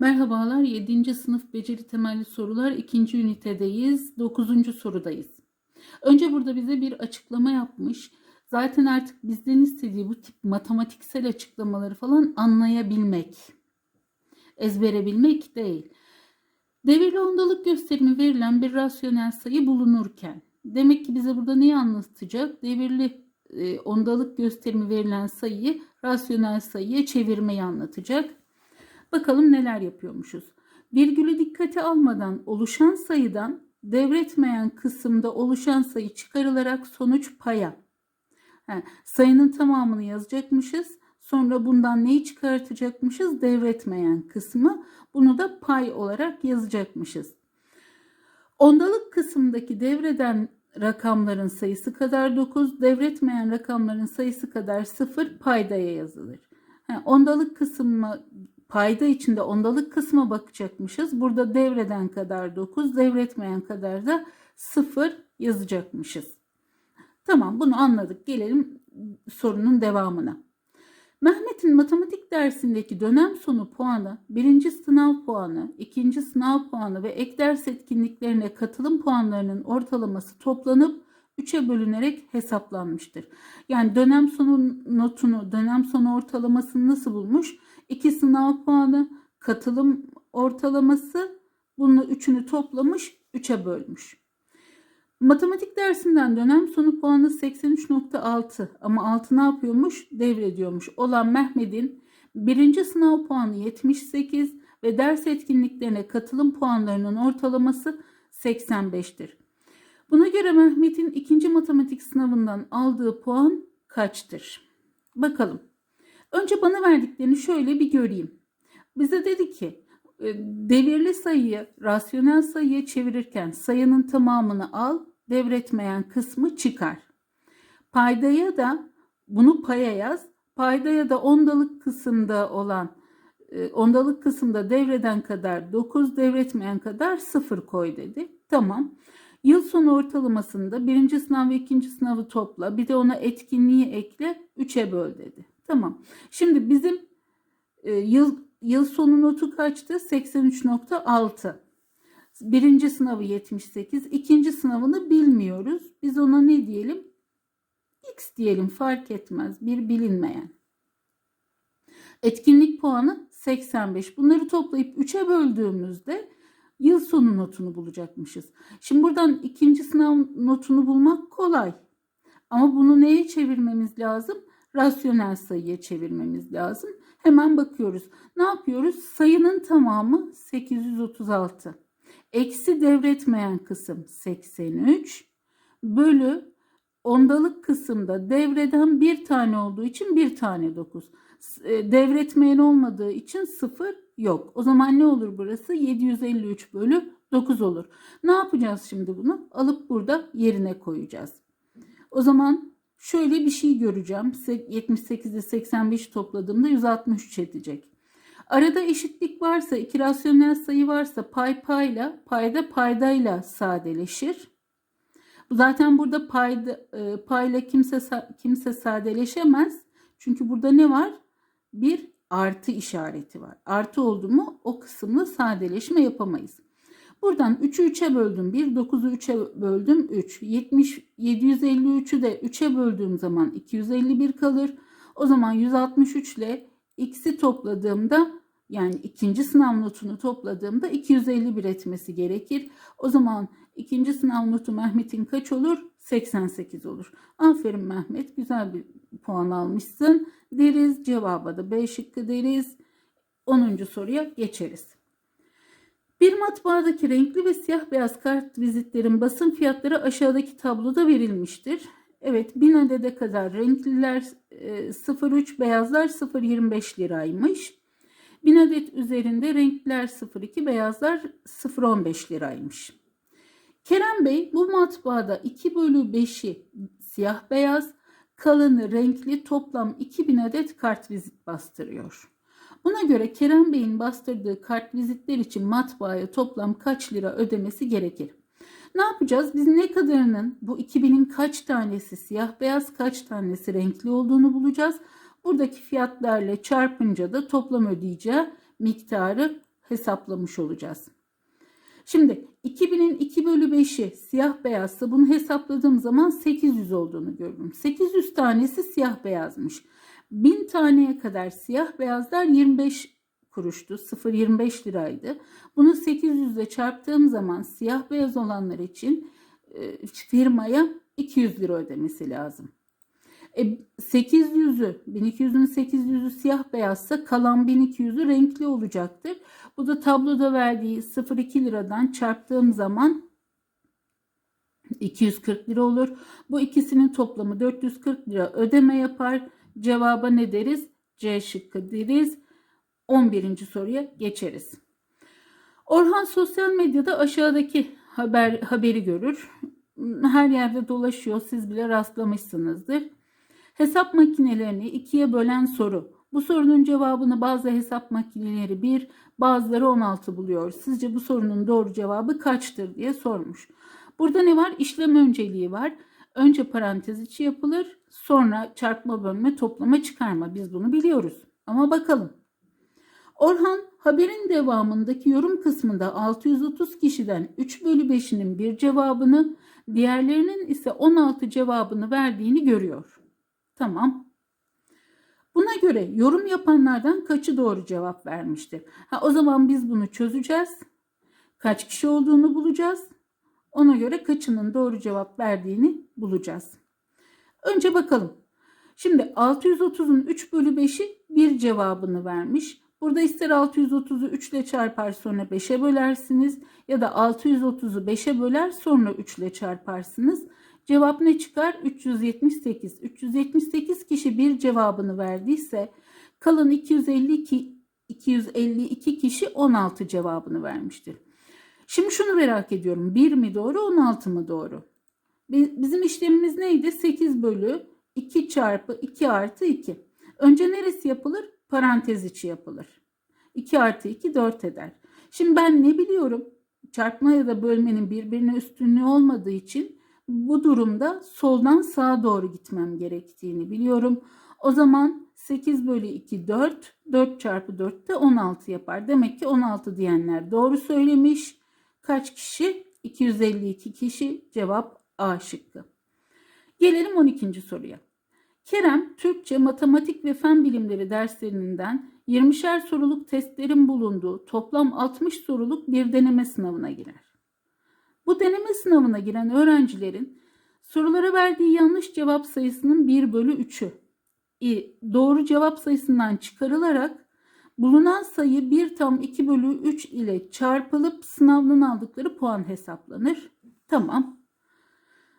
Merhabalar 7. sınıf beceri temelli sorular 2. ünitedeyiz 9. sorudayız. Önce burada bize bir açıklama yapmış. Zaten artık bizden istediği bu tip matematiksel açıklamaları falan anlayabilmek. Ezbere bilmek değil. Devirli ondalık gösterimi verilen bir rasyonel sayı bulunurken demek ki bize burada neyi anlatacak? Devirli e, ondalık gösterimi verilen sayıyı rasyonel sayıya çevirmeyi anlatacak. Bakalım neler yapıyormuşuz. Virgülü dikkate almadan oluşan sayıdan devretmeyen kısımda oluşan sayı çıkarılarak sonuç paya. Ha, sayının tamamını yazacakmışız. Sonra bundan neyi çıkartacakmışız? Devretmeyen kısmı. Bunu da pay olarak yazacakmışız. Ondalık kısımdaki devreden rakamların sayısı kadar 9, devretmeyen rakamların sayısı kadar 0 paydaya yazılır. Ha, ondalık kısmı payda içinde ondalık kısma bakacakmışız. Burada devreden kadar 9, devretmeyen kadar da 0 yazacakmışız. Tamam bunu anladık. Gelelim sorunun devamına. Mehmet'in matematik dersindeki dönem sonu puanı, birinci sınav puanı, ikinci sınav puanı ve ek ders etkinliklerine katılım puanlarının ortalaması toplanıp 3'e bölünerek hesaplanmıştır. Yani dönem sonu notunu, dönem sonu ortalamasını nasıl bulmuş? 2 sınav puanı, katılım ortalaması bunun üçünü toplamış, 3'e bölmüş. Matematik dersinden dönem sonu puanı 83.6 ama 6 ne yapıyormuş? Devrediyormuş. Olan Mehmet'in birinci sınav puanı 78 ve ders etkinliklerine katılım puanlarının ortalaması 85'tir. Buna göre Mehmet'in ikinci matematik sınavından aldığı puan kaçtır? Bakalım. Önce bana verdiklerini şöyle bir göreyim. Bize dedi ki e, devirli sayıyı rasyonel sayıya çevirirken sayının tamamını al, devretmeyen kısmı çıkar. Paydaya da bunu paya yaz. Paydaya da ondalık kısımda olan e, ondalık kısımda devreden kadar 9 devretmeyen kadar 0 koy dedi. Tamam. Yıl sonu ortalamasında birinci sınav ve ikinci sınavı topla. Bir de ona etkinliği ekle. 3'e böl dedi. Tamam. Şimdi bizim e, yıl yıl sonu notu kaçtı? 83.6. Birinci sınavı 78. ikinci sınavını bilmiyoruz. Biz ona ne diyelim? X diyelim fark etmez. Bir bilinmeyen. Etkinlik puanı 85. Bunları toplayıp 3'e böldüğümüzde yıl sonu notunu bulacakmışız. Şimdi buradan ikinci sınav notunu bulmak kolay. Ama bunu neye çevirmemiz lazım? Rasyonel sayıya çevirmemiz lazım. Hemen bakıyoruz. Ne yapıyoruz? Sayının tamamı 836. Eksi devretmeyen kısım 83 bölü ondalık kısımda devreden bir tane olduğu için bir tane 9. Devretmeyen olmadığı için 0 yok. O zaman ne olur burası? 753 bölü 9 olur. Ne yapacağız şimdi bunu? Alıp burada yerine koyacağız. O zaman şöyle bir şey göreceğim. 78'de 85 topladığımda 163 edecek. Arada eşitlik varsa, iki rasyonel sayı varsa pay payla, payda paydayla sadeleşir. Zaten burada payda, e, payla kimse kimse sadeleşemez. Çünkü burada ne var? Bir artı işareti var. Artı oldu mu o kısımda sadeleşme yapamayız. Buradan 3'ü 3'e böldüm 1, 9'u 3'e böldüm 3. 70, 753'ü de 3'e böldüğüm zaman 251 kalır. O zaman 163 ile x'i topladığımda yani ikinci sınav notunu topladığımda 251 etmesi gerekir. O zaman ikinci sınav notu Mehmet'in kaç olur? 88 olur. Aferin Mehmet güzel bir puan almışsın deriz. Cevaba da B şıkkı deriz. 10. soruya geçeriz. Bir matbaadaki renkli ve siyah beyaz kart vizitlerin basım fiyatları aşağıdaki tabloda verilmiştir. Evet 1000 adede kadar renkliler 0.3 beyazlar 0.25 liraymış. 1000 adet üzerinde renkler 0.2 beyazlar 0.15 liraymış. Kerem Bey bu matbaada 2 bölü 5'i siyah beyaz kalanı renkli toplam 2000 adet kartvizit bastırıyor. Buna göre Kerem Bey'in bastırdığı kartvizitler için matbaaya toplam kaç lira ödemesi gerekir? Ne yapacağız? Biz ne kadarının bu 2000'in kaç tanesi siyah beyaz kaç tanesi renkli olduğunu bulacağız. Buradaki fiyatlarla çarpınca da toplam ödeyeceği miktarı hesaplamış olacağız. Şimdi 2000'in 2 bölü 5'i siyah beyazsa bunu hesapladığım zaman 800 olduğunu görürüm. 800 tanesi siyah beyazmış. 1000 taneye kadar siyah beyazlar 25 kuruştu. 0.25 liraydı. Bunu 800 ile çarptığım zaman siyah beyaz olanlar için e, firmaya 200 lira ödemesi lazım. E, 800'ü 1200'ün 800'ü siyah beyazsa kalan 1200'ü renkli olacaktır. Bu da tabloda verdiği 0,2 liradan çarptığım zaman 240 lira olur. Bu ikisinin toplamı 440 lira ödeme yapar. Cevaba ne deriz? C şıkkı deriz. 11. soruya geçeriz. Orhan sosyal medyada aşağıdaki haber haberi görür. Her yerde dolaşıyor. Siz bile rastlamışsınızdır. Hesap makinelerini ikiye bölen soru. Bu sorunun cevabını bazı hesap makineleri 1, bazıları 16 buluyor. Sizce bu sorunun doğru cevabı kaçtır diye sormuş. Burada ne var? İşlem önceliği var. Önce parantez içi yapılır, sonra çarpma, bölme, toplama, çıkarma. Biz bunu biliyoruz. Ama bakalım. Orhan haberin devamındaki yorum kısmında 630 kişiden 3 bölü 5'inin bir cevabını, diğerlerinin ise 16 cevabını verdiğini görüyor. Tamam. Buna göre yorum yapanlardan kaçı doğru cevap vermiştir? Ha, o zaman biz bunu çözeceğiz. Kaç kişi olduğunu bulacağız. Ona göre kaçının doğru cevap verdiğini bulacağız. Önce bakalım. Şimdi 630'un 3 bölü 5'i bir cevabını vermiş. Burada ister 630'u 3 ile çarpar sonra 5'e bölersiniz ya da 630'u 5'e böler sonra 3 ile çarparsınız. Cevap ne çıkar? 378. 378 kişi bir cevabını verdiyse kalan 252 252 kişi 16 cevabını vermiştir. Şimdi şunu merak ediyorum. 1 mi doğru 16 mı doğru? Bizim işlemimiz neydi? 8 bölü 2 çarpı 2 artı 2. Önce neresi yapılır? Parantez içi yapılır. 2 artı 2 4 eder. Şimdi ben ne biliyorum? Çarpma ya da bölmenin birbirine üstünlüğü olmadığı için bu durumda soldan sağa doğru gitmem gerektiğini biliyorum. O zaman 8 bölü 2 4. 4 çarpı 4 de 16 yapar. Demek ki 16 diyenler doğru söylemiş. Kaç kişi? 252 kişi. Cevap A şıkkı. Gelelim 12. soruya. Kerem, Türkçe, matematik ve fen bilimleri derslerinden 20'şer soruluk testlerin bulunduğu toplam 60 soruluk bir deneme sınavına girer. Bu deneme sınavına giren öğrencilerin sorulara verdiği yanlış cevap sayısının 1 bölü 3'ü doğru cevap sayısından çıkarılarak bulunan sayı 1 tam 2 bölü 3 ile çarpılıp sınavdan aldıkları puan hesaplanır. Tamam.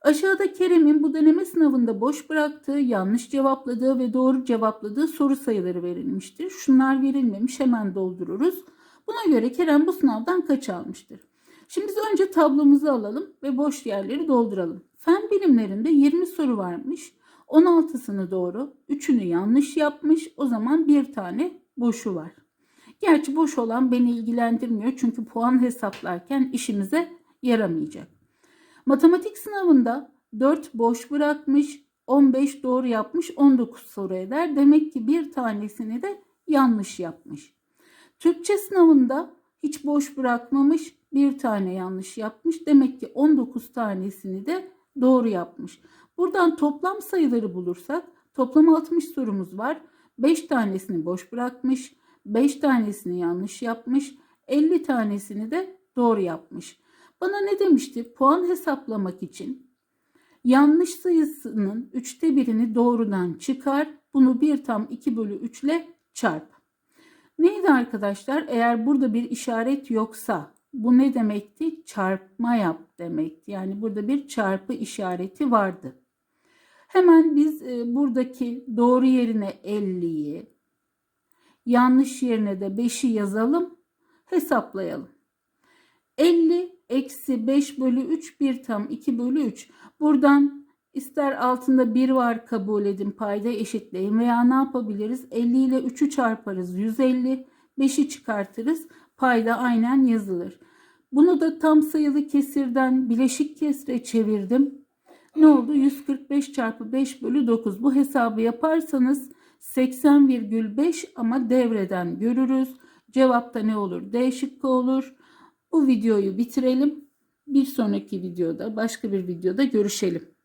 Aşağıda Kerem'in bu deneme sınavında boş bıraktığı, yanlış cevapladığı ve doğru cevapladığı soru sayıları verilmiştir. Şunlar verilmemiş hemen doldururuz. Buna göre Kerem bu sınavdan kaç almıştır? Şimdi biz önce tablomuzu alalım ve boş yerleri dolduralım. Fen bilimlerinde 20 soru varmış. 16'sını doğru, 3'ünü yanlış yapmış. O zaman bir tane boşu var. Gerçi boş olan beni ilgilendirmiyor çünkü puan hesaplarken işimize yaramayacak. Matematik sınavında 4 boş bırakmış, 15 doğru yapmış, 19 soru eder. Demek ki bir tanesini de yanlış yapmış. Türkçe sınavında hiç boş bırakmamış, bir tane yanlış yapmış. Demek ki 19 tanesini de doğru yapmış. Buradan toplam sayıları bulursak toplam 60 sorumuz var. 5 tanesini boş bırakmış, 5 tanesini yanlış yapmış, 50 tanesini de doğru yapmış. Bana ne demişti? Puan hesaplamak için yanlış sayısının 3'te birini doğrudan çıkar. Bunu 1 tam 2 bölü 3 ile çarp. Neydi arkadaşlar? Eğer burada bir işaret yoksa bu ne demekti? Çarpma yap demekti. Yani burada bir çarpı işareti vardı. Hemen biz e, buradaki doğru yerine 50'yi, yanlış yerine de 5'i yazalım, hesaplayalım. 50 eksi 5 bölü 3 1 tam 2 bölü 3. Buradan ister altında 1 var kabul edin payda eşitleyin veya ne yapabiliriz? 50 ile 3'ü çarparız 150 5'i çıkartırız payda aynen yazılır. Bunu da tam sayılı kesirden bileşik kesre çevirdim. Ne oldu? 145 çarpı 5 bölü 9. Bu hesabı yaparsanız 80,5 ama devreden görürüz. Cevapta ne olur? D şıkkı olur. Bu videoyu bitirelim. Bir sonraki videoda, başka bir videoda görüşelim.